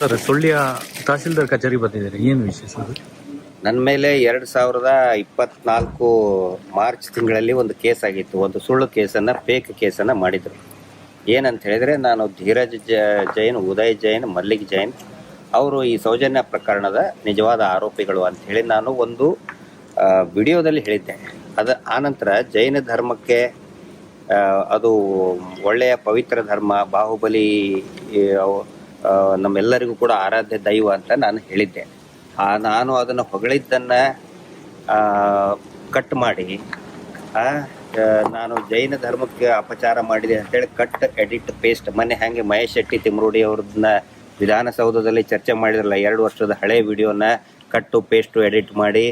Sir, Sullia tahsildar ಕಚೇರಿ ಬಂದಿದ್ದೀರಿ. ಏನು ಸರ್ ನನ್ನ ಮೇಲೆ ಎರಡು ಸಾವಿರದ ಇಪ್ಪತ್ನಾಲ್ಕು ಮಾರ್ಚ್ ತಿಂಗಳಲ್ಲಿ ಒಂದು ಕೇಸ್ ಆಗಿತ್ತು. ಒಂದು ಸುಳ್ಳು ಕೇಸನ್ನು ಫೇಕ್ ಕೇಸನ್ನು ಮಾಡಿದರು. ಏನಂತ ಹೇಳಿದರೆ, ನಾನು ಧೀರಜ್ ಜೈನ್, ಉದಯ್ ಜೈನ್, ಮಲ್ಲಿಕ್ ಜೈನ್, ಅವರು ಈ ಸೌಜನ್ಯ ಪ್ರಕರಣದ ನಿಜವಾದ ಆರೋಪಿಗಳು ಅಂತ ಹೇಳಿ ನಾನು ಒಂದು ವಿಡಿಯೋದಲ್ಲಿ ಹೇಳಿದ್ದೆ. ಅದು ಆನಂತರ ಜೈನ ಧರ್ಮಕ್ಕೆ ಅದು ಒಳ್ಳೆಯ ಪವಿತ್ರ ಧರ್ಮ, ಬಾಹುಬಲಿ ನಮ್ಮೆಲ್ಲರಿಗೂ ಕೂಡ ಆರಾಧ್ಯ ದೈವ ಅಂತ ನಾನು ಹೇಳಿದ್ದೆ ಆ, ನಾನು ಅದನ್ನು ಹೊಗಳಿದ್ದನ್ನ ಕಟ್ ಮಾಡಿ ನಾನು ಜೈನ ಧರ್ಮಕ್ಕೆ ಅಪಚಾರ ಮಾಡಿದೆ ಅಂತೇಳಿ ಕಟ್ ಎಡಿಟ್ ಪೇಸ್ಟ್ ಮೊನ್ನೆ ಹಾಗೆ ಮಹೇಶ್ ಶೆಟ್ಟಿ ತಿಮ್ರೋಡಿ ಅವ್ರನ್ನ ವಿಧಾನಸೌಧದಲ್ಲಿ ಚರ್ಚೆ ಮಾಡಿದ್ರಲ್ಲ, ಎರಡು ವರ್ಷದ ಹಳೆ ವಿಡಿಯೋನ ಕಟ್ಟು ಪೇಸ್ಟು ಎಡಿಟ್ ಮಾಡಿ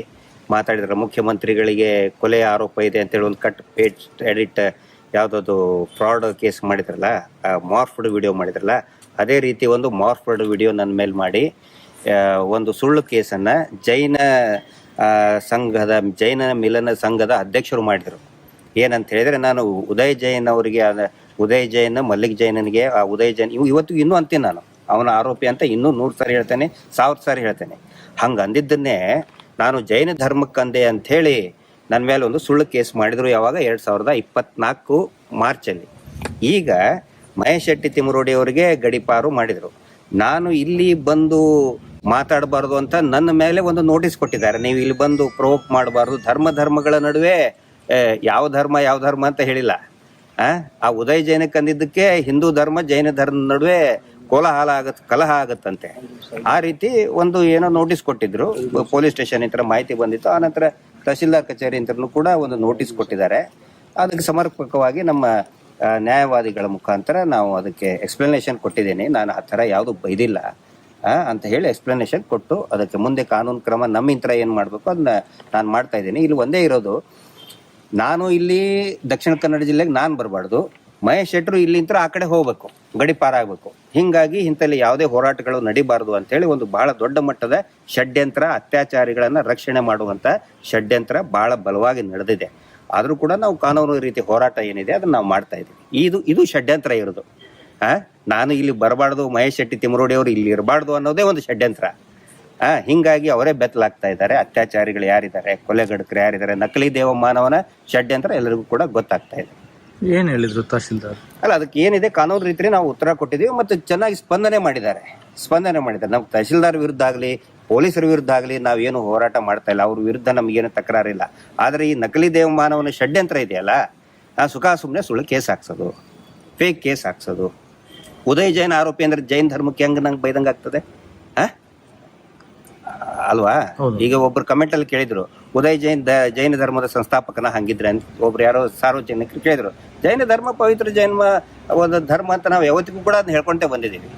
ಮಾತಾಡಿದ್ರ ಮುಖ್ಯಮಂತ್ರಿಗಳಿಗೆ ಕೊಲೆ ಆರೋಪ ಇದೆ ಅಂತೇಳಿ ಒಂದು ಕಟ್ ಪೇಸ್ಟ್ ಎಡಿಟ್ ಯಾವುದಾದ್ರು ಫ್ರಾಡ್ ಕೇಸ್ ಮಾಡಿದ್ರಲ್ಲ ಮಾರ್ಫ್ಡ್ ವಿಡಿಯೋ ಮಾಡಿದ್ರಲ್ಲ ಅದೇ ರೀತಿ ಒಂದು ಮಾರ್ಫರ್ಡ್ ವಿಡಿಯೋ ನನ್ನ ಮೇಲೆ ಮಾಡಿ ಒಂದು ಸುಳ್ಳು ಕೇಸನ್ನು ಜೈನ ಸಂಘದ, ಜೈನ ಮಿಲನ ಸಂಘದ ಅಧ್ಯಕ್ಷರು ಮಾಡಿದರು. ಏನಂತ ಹೇಳಿದರೆ ನಾನು ಉದಯ್ ಜೈನ್ ಅವರಿಗೆ ಉದಯ್ ಜೈನ್, ಮಲ್ಲಿಕ್ ಜೈನನಿಗೆ ಆ, ಉದಯ ಜೈನ್, ಇವು ಇವತ್ತು ಇನ್ನೂ ಅಂತೀನಿ ನಾನು. ಅವನ ಆರೋಪಿ ಅಂತ ಇನ್ನೂ ನೂರು ಸಾರಿ ಹೇಳ್ತೇನೆ, ಸಾವಿರ ಸಾರಿ ಹೇಳ್ತೇನೆ. ಹಂಗೆ ಅಂದಿದ್ದನ್ನೇ ನಾನು ಜೈನ ಧರ್ಮಕ್ಕಂದೆ ಅಂಥೇಳಿ ನನ್ನ ಮೇಲೆ ಒಂದು ಸುಳ್ಳು ಕೇಸ್ ಮಾಡಿದರು ಯಾವಾಗ? ಎರಡು ಸಾವಿರದ ಇಪ್ಪತ್ನಾಲ್ಕು ಮಾರ್ಚಲ್ಲಿ. ಈಗ ಮಹೇಶ್ ಶೆಟ್ಟಿ ತಿಮ್ಮರೋಡಿ ಅವರಿಗೆ ಗಡಿಪಾರು ಮಾಡಿದರು. ನಾನು ಇಲ್ಲಿ ಬಂದು ಮಾತಾಡಬಾರ್ದು ಅಂತ ನನ್ನ ಮೇಲೆ ಒಂದು ನೋಟಿಸ್ ಕೊಟ್ಟಿದ್ದಾರೆ. ನೀವು ಇಲ್ಲಿ ಬಂದು ಪ್ರೋವೋಕ್ ಮಾಡಬಾರ್ದು. ಧರ್ಮ ಧರ್ಮಗಳ ನಡುವೆ ಯಾವ ಧರ್ಮ ಯಾವ ಧರ್ಮ ಅಂತ ಹೇಳಿಲ್ಲ. ಆ ಉದಯ ಜೈನಕ್ಕೆ ಅಂದಿದ್ದಕ್ಕೆ ಹಿಂದೂ ಧರ್ಮ, ಜೈನ ಧರ್ಮದ ನಡುವೆ ಕೋಲಾಹಲ ಆಗತ್, ಕಲಹ ಆಗತ್ತಂತೆ. ಆ ರೀತಿ ಒಂದು ಏನೋ ನೋಟಿಸ್ ಕೊಟ್ಟಿದ್ರು. ಪೊಲೀಸ್ ಸ್ಟೇಷನ್ ಇಂತರ ಮಾಹಿತಿ ಬಂದಿತ್ತು. ಆನಂತರ ತಹಶೀಲ್ದಾರ್ ಕಚೇರಿ ಇಂತ್ರನು ಕೂಡ ಒಂದು ನೋಟಿಸ್ ಕೊಟ್ಟಿದ್ದಾರೆ. ಅದಕ್ಕೆ ಸಮರ್ಪಕವಾಗಿ ನಮ್ಮ ನ್ಯಾಯವಾದಿಗಳ ಮುಖಾಂತರ ನಾವು ಅದಕ್ಕೆ ಎಕ್ಸ್ಪ್ಲನೇಷನ್ ಕೊಟ್ಟಿದ್ದೀನಿ. ನಾನು ಆ ಥರ ಯಾವುದು ಬೈದಿಲ್ಲ. ಅಂತ ಹೇಳಿ ಎಕ್ಸ್ಪ್ಲನೇಷನ್ ಕೊಟ್ಟು ಅದಕ್ಕೆ ಮುಂದೆ ಕಾನೂನು ಕ್ರಮ ನಮ್ಮಿಂತ್ರ ಏನು ಮಾಡಬೇಕು ಅದನ್ನ ನಾನು ಮಾಡ್ತಾ ಇದ್ದೀನಿ. ಇಲ್ಲಿ ಒಂದೇ ಇರೋದು, ನಾನು ಇಲ್ಲಿ ದಕ್ಷಿಣ ಕನ್ನಡ ಜಿಲ್ಲೆಗೆ ನಾನು ಬರಬಾರ್ದು. ಮಹೇಶ್ ಶೆಟ್ರು ಇಲ್ಲಿಂದ ಆ ಕಡೆ ಹೋಗ್ಬೇಕು, ಗಡಿ ಪಾರಾಗಬೇಕು ಹಿಂಗಾಗಿ ಇಂಥಲ್ಲಿ ಯಾವುದೇ ಹೋರಾಟಗಳು ನಡಿಬಾರದು ಅಂತೇಳಿ ಒಂದು ಬಹಳ ದೊಡ್ಡ ಮಟ್ಟದ ಷಡ್ಯಂತ್ರ, ಅತ್ಯಾಚಾರಿಗಳನ್ನ ರಕ್ಷಣೆ ಮಾಡುವಂತ ಷಡ್ಯಂತ್ರ ಬಹಳ ಬಲವಾಗಿ ನಡೆದಿದೆ. ಆದ್ರೂ ಕೂಡ ನಾವು ಕಾನೂನು ರೀತಿ ಹೋರಾಟ ಏನಿದೆ ಅದನ್ನ ನಾವು ಮಾಡ್ತಾ ಇದ್ದೀವಿ. ಇದು ಇದು ಷಡ್ಯಂತ್ರ ಇರೋದು. ಹಾಂ ನಾನು ಇಲ್ಲಿ ಬರಬಾರ್ದು ಮಹೇಶ್ ಶೆಟ್ಟಿ ತಿಮ್ಮರೋಡಿ ಅವರು ಇಲ್ಲಿ ಇರಬಾರ್ದು ಅನ್ನೋದೇ ಒಂದು ಷಡ್ಯಂತ್ರ. ಹಾಂ ಹಿಂಗಾಗಿ ಅವರೇ ಬೆತ್ತಲಾಗ್ತಾ ಇದ್ದಾರೆ. ಅತ್ಯಾಚಾರಿಗಳು ಯಾರಿದ್ದಾರೆ ಕೊಲೆಗಡಕರು ಯಾರಿದ್ದಾರೆ ನಕಲಿ ದೇವ ಮಾನವನ ಷಡ್ಯಂತ್ರ ಎಲ್ಲರಿಗೂ ಕೂಡ ಗೊತ್ತಾಗ್ತಾ ಇದೆ. ಏನು ಹೇಳಿದ್ರು ತಹಸೀಲ್ದಾರ್ ಅಲ್ಲ ಅದಕ್ಕೆ ಏನಿದೆ? ಕಾನೂನು ರೀತಿ ನಾವು ಉತ್ತರ ಕೊಟ್ಟಿದ್ದೀವಿ ಮತ್ತು ಚೆನ್ನಾಗಿ ಸ್ಪಂದನೆ ಮಾಡಿದ್ದಾರೆ. ಸ್ಪಂದನೆ ಮಾಡಿದ್ದಾರೆ. ನಾವು ತಹಶೀಲ್ದಾರ್ ವಿರುದ್ಧ ಆಗಲಿ ಪೊಲೀಸರ ವಿರುದ್ಧ ಆಗಲಿ ನಾವೇನು ಹೋರಾಟ ಮಾಡ್ತಾ ಇಲ್ಲ. ಅವ್ರ ವಿರುದ್ಧ ನಮಗೇನು ತಕರಾರಿಲ್ಲ ಆದರೆ ಈ ನಕಲಿ ದೇವಮಾನವನ ಷಡ್ಯಂತ್ರ ಇದೆಯಲ್ಲ ಆ ಸುಖ ಸುಮ್ಮನೆ ಸುಳ್ಳು ಕೇಸ್ ಹಾಕ್ಸೋದು. ಫೇಕ್ ಕೇಸ್ ಹಾಕ್ಸೋದು. ಉದಯ್ ಜೈನ್ ಆರೋಪಿ ಅಂದ್ರೆ ಜೈನ್ ಧರ್ಮಕ್ಕೆ ಹೆಂಗ್ ನಂಗೆ ಬೈದಂಗೆ ಆಗ್ತದೆ? ಆ? ಅಲ್ವಾ? ಈಗ ಒಬ್ರು ಕಮೆಂಟ್ ಅಲ್ಲಿ ಕೇಳಿದ್ರು ಉದಯ್ ಜೈನ್ ಜೈನ ಧರ್ಮದ ಸಂಸ್ಥಾಪಕನ ಹಂಗಿದ್ರೆ ಅಂತ ಒಬ್ರು ಯಾರೋ ಸಾರ್ವಜನಿಕರು ಕೇಳಿದ್ರು. ಜೈನ ಧರ್ಮ ಪವಿತ್ರ ಜೈನ ಒಂದು ಧರ್ಮ ಅಂತ ನಾವು ಯಾವತ್ತಿಗೂ ಕೂಡ ಅದನ್ನ ಹೇಳ್ಕೊಂಡೇ ಬಂದಿದ್ದೀವಿ.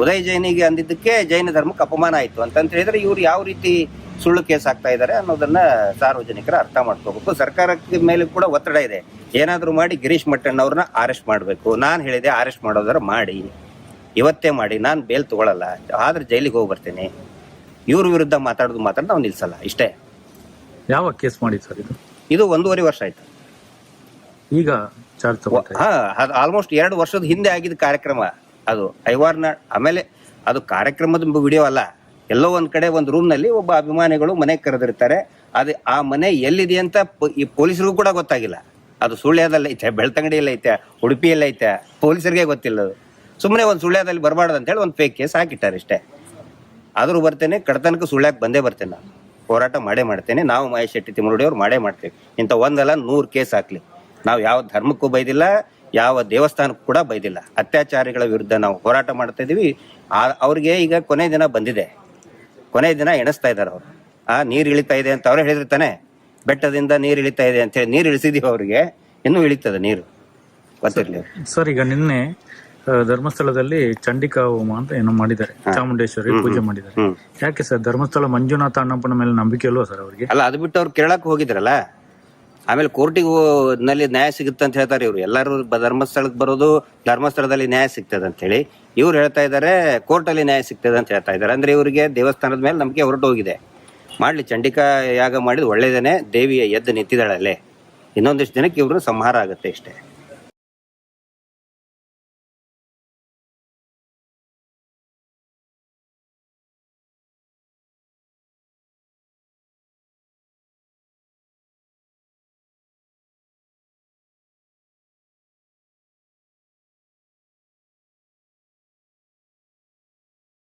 ಉದಯ್ ಜೈನಿಗೆ ಅಂದಿದ್ದಕ್ಕೆ ಜೈನ ಧರ್ಮಕ್ಕೆ ಅಪಮಾನ ಆಯಿತು ಅಂತಂತ ಹೇಳಿದ್ರೆ ಇವ್ರು ಯಾವ ರೀತಿ ಸುಳ್ಳು ಕೇಸ್ ಆಗ್ತಾ ಇದ್ದಾರೆ ಅನ್ನೋದನ್ನ ಸಾರ್ವಜನಿಕರು ಅರ್ಥ ಮಾಡ್ಕೋಬೇಕು. ಸರ್ಕಾರಕ್ಕೆ ಮೇಲೆ ಕೂಡ ಒತ್ತಡ ಇದೆ. ಏನಾದರೂ ಮಾಡಿ ಗಿರೀಶ್ ಮಟ್ಟಣ್ಣ ಅವ್ರನ್ನ ಅರೆಸ್ಟ್ ಮಾಡಬೇಕು. ನಾನು ಹೇಳಿದೆ ಅರೆಸ್ಟ್ ಮಾಡೋದಾರ ಮಾಡಿ. ಇವತ್ತೇ ಮಾಡಿ. ನಾನು ಬೇಲ್ ತಗೊಳ್ಳಲ್ಲ ಆದ್ರೆ ಜೈಲಿಗೆ ಹೋಗಿ ಬರ್ತೇನೆ. ಇವ್ರ ವಿರುದ್ಧ ಮಾತಾಡೋದು ಮಾತ್ರ ನಾವು ನಿಲ್ಸಲ್ಲ. ಇಷ್ಟೇ. ಯಾವ ಕೇಸ್ ಮಾಡಿ ಸರ್ ಇದು? ಇದು ಒಂದೂವರೆ ವರ್ಷ ಆಯ್ತು. ಈಗ ಹಾ ಆಲ್ಮೋಸ್ಟ್ ಎರಡು ವರ್ಷದ ಹಿಂದೆ ಆಗಿದ ಕಾರ್ಯಕ್ರಮ. ಅದು ಐವಾರ್ನ ಆಮೇಲೆ ಅದು ಕಾರ್ಯಕ್ರಮದ ವಿಡಿಯೋ ಅಲ್ಲ. ಎಲ್ಲೋ ಒಂದ್ ಕಡೆ ಒಂದು ರೂಮ್ನಲ್ಲಿ ಒಬ್ಬ ಅಭಿಮಾನಿಗಳು ಮನೆ ಕರೆದಿರ್ತಾರೆ. ಅದು ಆ ಮನೆ ಎಲ್ಲಿದೆ ಅಂತ ಈ ಪೊಲೀಸರಿಗೂ ಕೂಡ ಗೊತ್ತಾಗಿಲ್ಲ. ಅದು ಸುಳ್ಳ್ಯದಲ್ಲಿ ಐತೆ, ಬೆಳ್ತಂಗಡಿಯಲ್ಲಿ ಐತೆ, ಉಡುಪಿಯಲ್ಲಿ ಐತೆ, ಪೊಲೀಸರಿಗೆ ಗೊತ್ತಿಲ್ಲ ಅದು ಸುಮ್ಮನೆ ಒಂದು ಸುಳ್ಯದಲ್ಲಿ ಬರಬಾರ್ದು ಅಂತೇಳಿ ಒಂದು ಫೇಕ್ ಕೇಸ್ ಹಾಕಿಟ್ಟಾರೆ ಇಷ್ಟೇ. ಆದರೂ ಬರ್ತೇನೆ, ಕಡತನಕ್ಕೆ ಸುಳ್ಯಾಕ್ ಬಂದೇ ಬರ್ತೇನೆ ನಾನು. ಹೋರಾಟ ಮಾಡೇ ಮಾಡ್ತೇನೆ. ನಾವು ಮಹೇಶ್ ಶೆಟ್ಟಿ ತಿಮ್ಮರುಡಿ ಅವ್ರು ಮಾಡೇ ಮಾಡ್ತೇವೆ. ಇಂಥ ಒಂದಲ್ಲ ನೂರು ಕೇಸ್ ಹಾಕ್ಲಿ. ನಾವು ಯಾವ ಧರ್ಮಕ್ಕೂ ಬೈದಿಲ್ಲ ಯಾವ ದೇವಸ್ಥಾನಕ್ಕೂ ಕೂಡ ಬೈದಿಲ್ಲ. ಅತ್ಯಾಚಾರಿಗಳ ವಿರುದ್ಧ ನಾವು ಹೋರಾಟ ಮಾಡ್ತಾ ಇದೀವಿ ಅವ್ರಿಗೆ ಈಗ ಕೊನೆ ದಿನ ಬಂದಿದೆ. ಕೊನೆ ದಿನ ಎಣಿಸ್ತಾ ಇದ್ದಾರೆ ಅವರು. ಆ ನೀರು ಇಳಿತಾ ಇದೆ ಅಂತ ಅವರೇ ಹೇಳಿರ್ತಾನೆ ಬೆಟ್ಟದಿಂದ ನೀರು ಇಳಿತಾ ಇದೆ ಅಂತ ಹೇಳಿ ನೀರು ಇಳಿಸಿದೀವಿ ಅವ್ರಿಗೆ. ಇನ್ನೂ ಇಳಿತದೆ ನೀರು. ಗೊತ್ತಿರಲಿ ಸರ್ ಈಗ ನಿನ್ನೆ ಧರ್ಮಸ್ಥಳದಲ್ಲಿ ಚಂಡಿಕಾ ಹೋಮ ಅಂತ ಏನೋ ಮಾಡಿದ್ದಾರೆ. ಚಾಮುಂಡೇಶ್ವರಿ ಪೂಜೆ ಮಾಡಿದ್ದಾರೆ. ಯಾಕೆ ಸರ್ ಧರ್ಮಸ್ಥಳ ಮಂಜುನಾಥ ಅಣ್ಣಪ್ಪನ ಮೇಲೆ ನಂಬಿಕೆ ಅಲ್ವಾ ಸರ್ ಅವರಿಗೆ? ಅಲ್ಲ ಅದು ಬಿಟ್ಟು ಅವ್ರು ಕೇಳಕ್ ಹೋಗಿದ್ರಲ್ಲ? ಆಮೇಲೆ ಕೋರ್ಟಿಗೆ ನಲ್ಲಿ ನ್ಯಾಯ ಸಿಗುತ್ತೆ ಅಂತ ಹೇಳ್ತಾರೆ ಇವರು. ಎಲ್ಲರೂ ಧರ್ಮಸ್ಥಳಕ್ಕೆ ಬರೋದು, ಧರ್ಮಸ್ಥಳದಲ್ಲಿ ನ್ಯಾಯ ಸಿಗ್ತದೆ ಅಂತ ಹೇಳಿ ಇವ್ರು ಹೇಳ್ತಾ ಇದ್ದಾರೆ ಕೋರ್ಟಲ್ಲಿ ನ್ಯಾಯ ಸಿಗ್ತದೆ ಅಂತ ಹೇಳ್ತಾ ಇದ್ದಾರೆ ಅಂದ್ರೆ ಇವರಿಗೆ ದೇವಸ್ಥಾನದ ಮೇಲೆ ನಮಗೆ ಹೊರಟು ಹೋಗಿದೆ ಮಾಡ್ಲಿ, ಚಂಡಿಕಾ ಯಾಗ ಮಾಡಿದ್ ಒಳ್ಳೇದೇನೆ, ದೇವಿಯ ಎದ್ದು ನಿಂತಿದ್ದಾಳಲ್ಲೇ ಇನ್ನೊಂದಿಷ್ಟು ದಿನಕ್ಕೆ ಇವ್ರ ಸಂಹಾರ ಆಗುತ್ತೆ ಇಷ್ಟೇ.